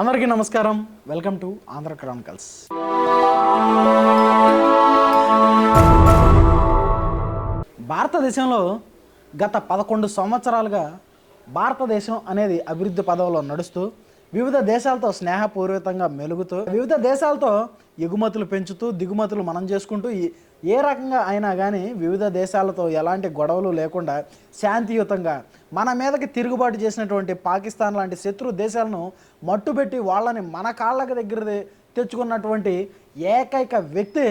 అందరికీ నమస్కారం. Welcome to Andhra Chronicles భారతదేశంలో గత పదకొండు సంవత్సరాలుగా భారతదేశం అనేది అభివృద్ధి పదవిలో నడుస్తూ వివిధ దేశాలతో స్నేహపూర్వకంగా మెలుగుతూ వివిధ దేశాలతో ఎగుమతులు పెంచుతూ దిగుమతులు మనం చేసుకుంటూ ఏ రకంగా అయినా కానీ వివిధ దేశాలతో ఎలాంటి గొడవలు లేకుండా శాంతియుతంగా మన మీదకి తిరుగుబాటు చేసినటువంటి పాకిస్తాన్ లాంటి శత్రు దేశాలను మట్టుబెట్టి వాళ్ళని మన కాళ్ళకి దగ్గర తెచ్చుకున్నటువంటి ఏకైక వ్యక్తి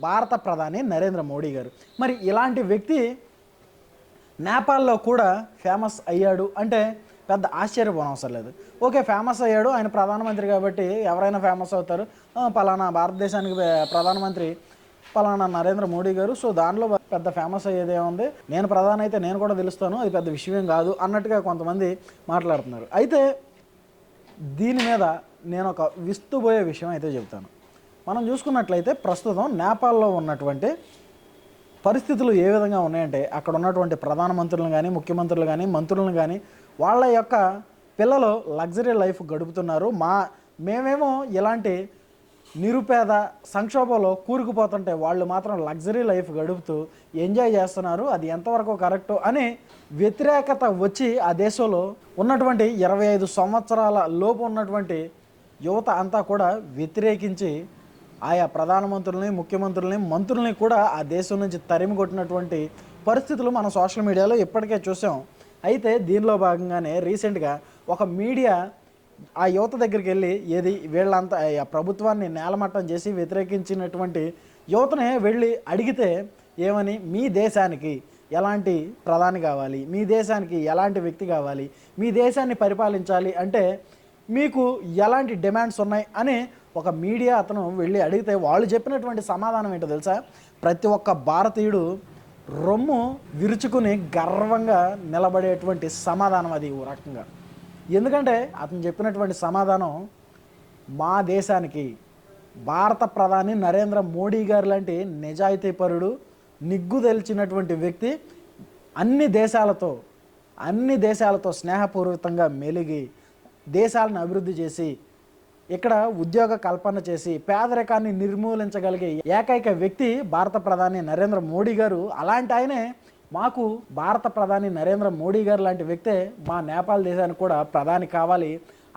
భారత ప్రధాని నరేంద్ర మోడీ గారు. మరి ఇలాంటి వ్యక్తి నేపాల్లో కూడా ఫేమస్ అయ్యాడు అంటే పెద్ద ఆశ్చర్యపోవడం అవసరం లేదు ఓకే ఫేమస్ అయ్యాడు ఆయన ప్రధానమంత్రి కాబట్టి ఎవరైనా ఫేమస్ అవుతారు. పలానా భారతదేశానికి ప్రధానమంత్రి పలానా నరేంద్ర మోడీ గారు. సో దానిలో పెద్ద ఫేమస్ అయ్యేది ఏముంది? నేను ప్రధాని అయితే నేను కూడా తెలుస్తాను అది పెద్ద విషయం కాదు అన్నట్టుగా కొంతమంది మాట్లాడుతున్నారు. అయితే దీని మీద నేను ఒక విస్తుపోయే విషయం అయితే చెబుతాను. మనం చూసుకున్నట్లయితే ప్రస్తుతం నేపాల్లో ఉన్నటువంటి పరిస్థితులు ఏ విధంగా ఉన్నాయంటే అక్కడ ఉన్నటువంటి ప్రధానమంత్రులను కానీ ముఖ్యమంత్రులు కానీ మంత్రులను కానీ వాళ్ళ యొక్క పిల్లలు లగ్జరీ లైఫ్ గడుపుతున్నారు. మా మేమేమో ఇలాంటి నిరుపేద సంక్షోభంలో కూరుకుపోతుంటే వాళ్ళు మాత్రం లగ్జరీ లైఫ్ గడుపుతూ ఎంజాయ్ చేస్తున్నారు. అది ఎంతవరకు కరెక్ట్ అని వ్యతిరేకత వచ్చి ఆ దేశంలో ఉన్నటువంటి ఇరవై ఐదు సంవత్సరాల లోపు ఉన్నటువంటి యువత అంతా కూడా వ్యతిరేకించి ఆయా ప్రధానమంత్రులని ముఖ్యమంత్రుల్ని మంత్రుల్ని కూడా ఆ దేశం నుంచి తరిమి కొట్టినటువంటి పరిస్థితులు మనం సోషల్ మీడియాలో ఇప్పటికే చూసాం. అయితే దీనిలో భాగంగానే రీసెంట్గా ఒక మీడియా ఆ యువత దగ్గరికి వెళ్ళి ఏది వీళ్ళంతా ఆ ప్రభుత్వాన్ని నేలమట్టం చేసి వ్యతిరేకించినటువంటి యువతనే వెళ్ళి అడిగితే ఏమని మీ దేశానికి ఎలాంటి ప్రధాని కావాలి? మీ దేశానికి ఎలాంటి వ్యక్తి కావాలి? మీ దేశాన్ని పరిపాలించాలి అంటే మీకు ఎలాంటి డిమాండ్స్ ఉన్నాయి? అని ఒక మీడియా అతను వెళ్ళి అడిగితే వాళ్ళు చెప్పినటువంటి సమాధానం ఏంటో తెలుసా? ప్రతి ఒక్క భారతీయుడు రొమ్ము విరుచుకుని గర్వంగా నిలబడేటువంటి సమాధానం అది ఓ రకంగా. ఎందుకంటే అతను చెప్పినటువంటి సమాధానం మా దేశానికి భారత ప్రధాని నరేంద్ర మోడీ గారు లాంటి నిజాయితీపరుడు నిగ్గు తెలిచినటువంటి వ్యక్తి అన్ని దేశాలతో అన్ని దేశాలతో స్నేహపూర్వకంగా మెలిగి దేశాలను అభివృద్ధి చేసి ఇక్కడ ఉద్యోగ కల్పన చేసి పేదరికాన్ని నిర్మూలించగలిగే ఏకైక వ్యక్తి భారత ప్రధాని నరేంద్ర మోడీ గారు. అలాంటి ఆయనే మాకు భారత ప్రధాని నరేంద్ర మోడీ గారు లాంటి వ్యక్తే మా నేపాల్ దేశానికి కూడా ప్రధాని కావాలి.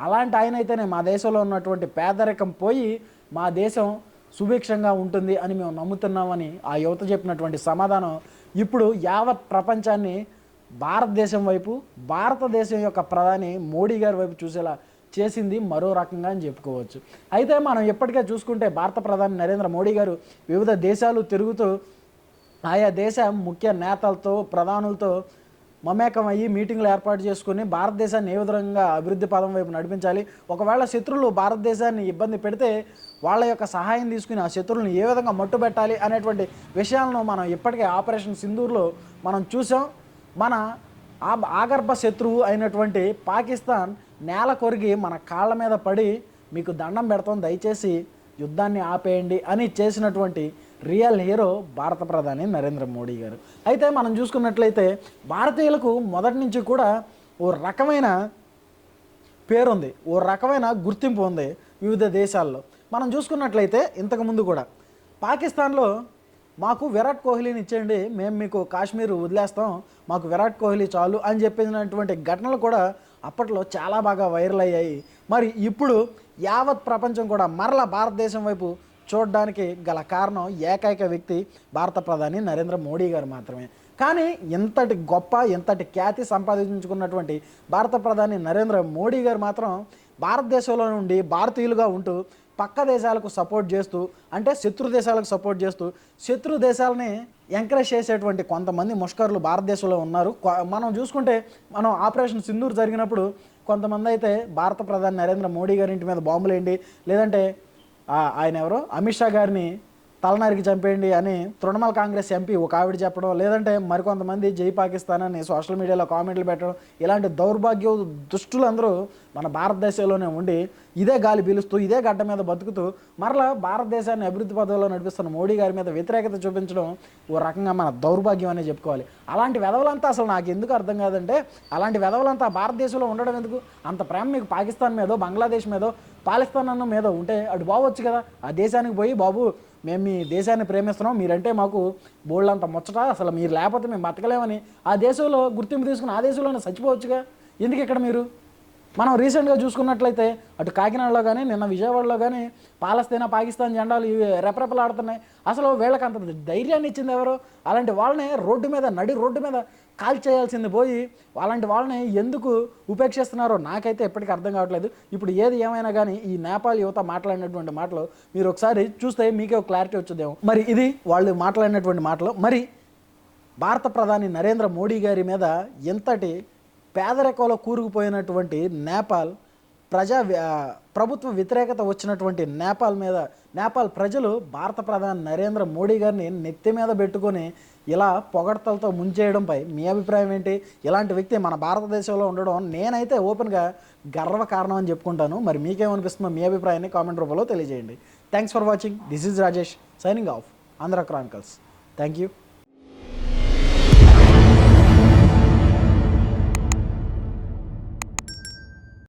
అలాంటి ఆయన అయితేనే మా దేశంలో ఉన్నటువంటి పేదరికం పోయి మా దేశం సుభిక్షంగా ఉంటుంది అని మేము నమ్ముతున్నామని ఆ యువత చెప్పినటువంటి సమాధానం. ఇప్పుడు యావత్ ప్రపంచాన్ని భారతదేశం వైపు భారతదేశం యొక్క ప్రధాని మోడీ గారి వైపు చూసేలా చేసింది మరో రకంగా అని చెప్పుకోవచ్చు. అయితే మనం ఎప్పటికే చూసుకుంటే భారత ప్రధాని నరేంద్ర మోడీ గారు వివిధ దేశాలు తిరుగుతూ ఆయా దేశ ముఖ్య నేతలతో ప్రధానులతో మమేకం అయ్యి మీటింగ్లు ఏర్పాటు చేసుకుని భారతదేశాన్ని ఏ విధంగా అభివృద్ధి పదం వైపు నడిపించాలి ఒకవేళ శత్రువులు భారతదేశాన్ని ఇబ్బంది పెడితే వాళ్ళ యొక్క సహాయం తీసుకుని ఆ శత్రువులను ఏ విధంగా మట్టుబెట్టాలి అనేటువంటి విషయాలను మనం ఇప్పటికే ఆపరేషన్ సింధూర్లో మనం చూసాం మన ఆగర్భ శత్రువు అయినటువంటి పాకిస్తాన్ నేల కొరిగి మన కాళ్ళ మీద పడి మీకు దండం పెడతాం దయచేసి యుద్ధాన్ని ఆపేయండి అని చేసినటువంటి రియల్ హీరో భారత ప్రధాని నరేంద్ర మోడీ గారు. అయితే మనం చూసుకున్నట్లయితే భారతీయులకు మొదటి నుంచి కూడా ఓ రకమైన పేరుంది ఓ రకమైన గుర్తింపు ఉంది వివిధ దేశాల్లో. మనం చూసుకున్నట్లయితే ఇంతకుముందు కూడా పాకిస్తాన్లో మాకు విరాట్ కోహ్లీని ఇచ్చేయండి మేము మీకు కాశ్మీర్ వదిలేస్తాం మాకు విరాట్ కోహ్లీ చాలు అని చెప్పినటువంటి ఘటనలు కూడా అప్పట్లో చాలా బాగా వైరల్ అయ్యాయి. మరి ఇప్పుడు యావత్ ప్రపంచం కూడా మరల భారతదేశం వైపు చూడడానికి గల కారణం ఏకైక వ్యక్తి భారత ప్రధాని నరేంద్ర మోడీ గారు మాత్రమే. కానీ ఇంతటి గొప్ప ఇంతటి ఖ్యాతి సంపాదించుకున్నటువంటి భారత ప్రధాని నరేంద్ర మోడీ గారు మాత్రం భారతదేశంలో నుండి భారతీయులుగా ఉంటూ పక్క దేశాలకు సపోర్ట్ చేస్తూ అంటే శత్రు దేశాలకు సపోర్ట్ చేస్తూ శత్రు దేశాలని ఎంకరేజ్ చేసేటువంటి కొంతమంది ముష్కర్లు భారతదేశంలో ఉన్నారు. మనం చూసుకుంటే మనం ఆపరేషన్ సింధూర్ జరిగినప్పుడు కొంతమంది అయితే భారత ప్రధాని నరేంద్ర మోడీ గారి ఇంటి మీద బాంబులు వేయండి లేదంటే ఆయన ఎవరో? అమిత్ షా గారిని తలనరికి చంపేయండి అని తృణమూల కాంగ్రెస్ ఎంపీ ఒక ఆవిడ చెప్పడం లేదంటే మరికొంతమంది జై పాకిస్తాన్ అని సోషల్ మీడియాలో కామెంట్లు పెట్టడం ఇలాంటి దౌర్భాగ్య దుష్టులందరూ మన భారతదేశంలోనే ఉండి ఇదే గాలి పీలుస్తూ ఇదే గడ్డ మీద బతుకుతూ మరలా భారతదేశాన్ని అభివృద్ధి పదవిలో నడిపిస్తున్న మోడీ గారి మీద వ్యతిరేకత చూపించడం ఓ రకంగా మన దౌర్భాగ్యం అనే చెప్పుకోవాలి. అలాంటి వెధవలంతా అసలు నాకు ఎందుకు అర్థం కాదంటే అలాంటి వెధవలంతా భారతదేశంలో ఉండడం ఎందుకు? అంత ప్రేమ మీకు పాకిస్తాన్ మీదో బంగ్లాదేశ్ మీదో పాలిస్తాన్ అన్న మీద ఉంటే అటు బాగొచ్చు కదా? ఆ దేశానికి పోయి బాబు మేము మీ దేశాన్ని ప్రేమిస్తున్నాం మీరంటే మాకు బోళ్ళంత ముచ్చట అసలు మీరు లేకపోతే మేము బతకలేమని ఆ దేశంలో గుర్తింపు తీసుకుని ఆ దేశంలోనే చచ్చిపోవచ్చుగా? ఎందుకు ఇక్కడ మీరు? మనం రీసెంట్గా చూసుకున్నట్లయితే అటు కాకినాడలో కానీ నిన్న విజయవాడలో కానీ పాలస్తీనా పాకిస్తాన్ జెండాలు ఇవి రెపరెపలాడుతున్నాయి. అసలు వీళ్ళకి అంత ధైర్యాన్ని ఇచ్చింది ఎవరు? అలాంటి వాళ్ళనే రోడ్డు మీద నడి రోడ్డు మీద కాల్ చేయాల్సింది పోయి అలాంటి వాళ్ళని ఎందుకు ఉపేక్షిస్తున్నారో నాకైతే ఎప్పటికీ అర్థం కావట్లేదు. ఇప్పుడు ఏది ఏమైనా కానీ ఈ నేపాల్ యువత మాట్లాడినటువంటి మాటలు మీరు ఒకసారి చూస్తే మీకే ఒక క్లారిటీ వచ్చేదేమో. మరి ఇది వాళ్ళు మాట్లాడినటువంటి మాటలు. మరి భారత ప్రధాని నరేంద్ర మోడీ గారి మీద ఎంతటి పేదరికంలో కూరుకుపోయినటువంటి నేపాల్ ప్రజా ప్రభుత్వ వ్యతిరేకత వచ్చినటువంటి నేపాల్ మీద నేపాల్ ప్రజలు భారత ప్రధాని నరేంద్ర మోడీ గారిని నెత్తి మీద పెట్టుకొని ఇలా పొగడతలతో ముంచేయడంపై మీ అభిప్రాయం ఏంటి? ఇలాంటి వ్యక్తి మన భారతదేశంలో ఉండడం నేనైతే ఓపెన్గా గర్వ కారణం అని చెప్పుకుంటాను. మరి మీకేమనిపిస్తుందో మీ అభిప్రాయాన్ని కామెంట్ రూపంలో తెలియజేయండి. Thanks for watching this is Rajesh signing off Andhra chronicles thank you